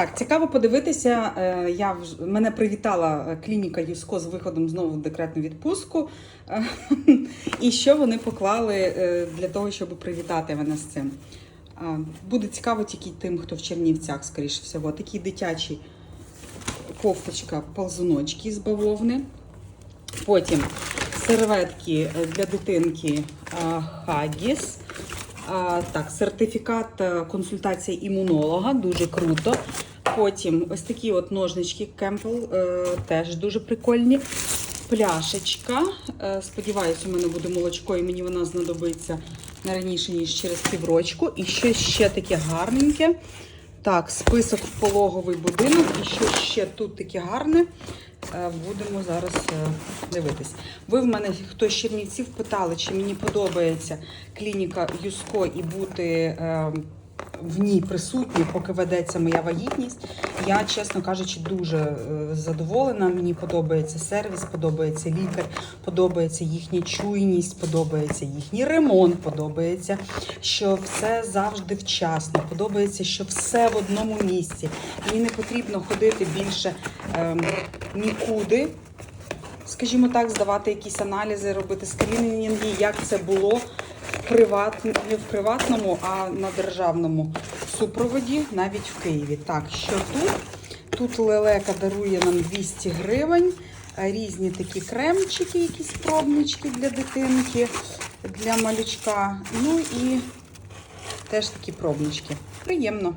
Так, цікаво подивитися. Е, Я мене привітала е, клініка Юско з виходом знову в декретну відпустку. Е, І що вони поклали для того, щоб привітати мене з цим. Буде цікаво тільки тим, хто в Чернівцях, скоріше всього. Такі дитячі кофточка, ползуночки з бавовни. Потім серветки для дитинки Хагіс. Так, сертифікат консультації імунолога, дуже круто. Потім ось такі от ножнички Кемпл, теж дуже прикольні. Пляшечка. Е, Сподіваюсь, у мене буде молочко, і мені вона знадобиться не раніше, ніж через піврочку. І щось ще таке гарненьке. Так, список в пологовий будинок. І що ще тут таке гарне. Е, Будемо зараз е, дивитись. Ви в мене, хто з Чернівців, питали, чи мені подобається клініка Юско і бути в ній присутні, поки ведеться моя вагітність. Я, чесно кажучи, дуже е, задоволена. Мені подобається сервіс, подобається лікар, подобається їхня чуйність, подобається їхній ремонт, подобається, що все завжди вчасно, подобається, що все в одному місці. Мені не потрібно ходити більше ем, нікуди. Скажімо так, здавати якісь аналізи, робити скринінги, як це було приват... не в приватному, а на державному супроводі, навіть в Києві. Так, що тут? Тут лелека дарує нам 200 гривень, е, різні такі кремчики, якісь пробнички для дитинки, для малючка. Ну і теж такі пробнички. Приємно.